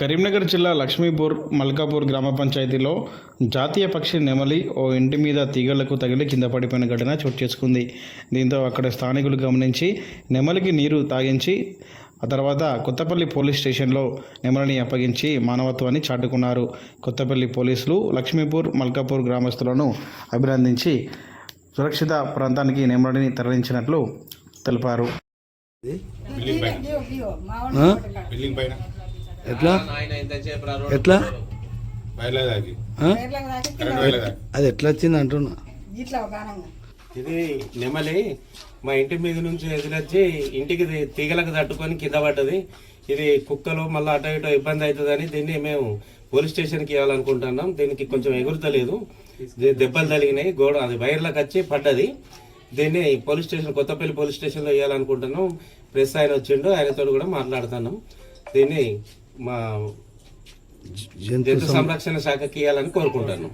కరీంనగర్ జిల్లా లక్ష్మీపూర్ మల్కాపూర్ గ్రామ పంచాయతీలో జాతీయ పక్షి నెమలి ఓ ఇంటి మీద తీగలకు తగిలి కింద పడిపోయిన ఘటన చోటు చేసుకుంది. దీంతో అక్కడ స్థానికులు గమనించి నెమలికి నీరు తాగించి ఆ తర్వాత కొత్తపల్లి పోలీస్ స్టేషన్లో నెమలిని అప్పగించి మానవత్వాన్ని చాటుకున్నారు. కొత్తపల్లి పోలీసులు లక్ష్మీపూర్ మల్కాపూర్ గ్రామస్తులను అభినందించి సురక్షిత ప్రాంతానికి నెమలిని తరలించినట్లు తెలిపారు? బిల్డింగ్ పైన. ఎట్లా? ఎట్లా? అది ఎట్లా వచ్చింది అంటున్నా? ఇది నెమలి మా ఇంటి మీద నుంచి ఎదురొచ్చి ఇంటికి తీగలకు తట్టుకొని కింద పడ్డది. ఇది కుక్కలు మళ్ళీ అటో ఇటో ఇబ్బంది అవుతుందని దీన్ని మేము పోలీస్ స్టేషన్కి ఇవ్వాలనుకుంటున్నాం. దీనికి కొంచెం ఎగురుతలేదు. దెబ్బలు తగిలినాయి. గోడ అది వైర్లకు వచ్చి పడ్డది. దీన్ని పోలీస్ స్టేషన్ కొత్తపల్లి పోలీస్ స్టేషన్లో ఇవ్వాలనుకుంటున్నాం. ప్రెస్ ఆయన వచ్చిండు. ఆయనతో కూడా మాట్లాడుతున్నాం. దీన్ని మా జంతు సంరక్షణ శాఖకి ఇవ్వాలని కోరుకుంటున్నాం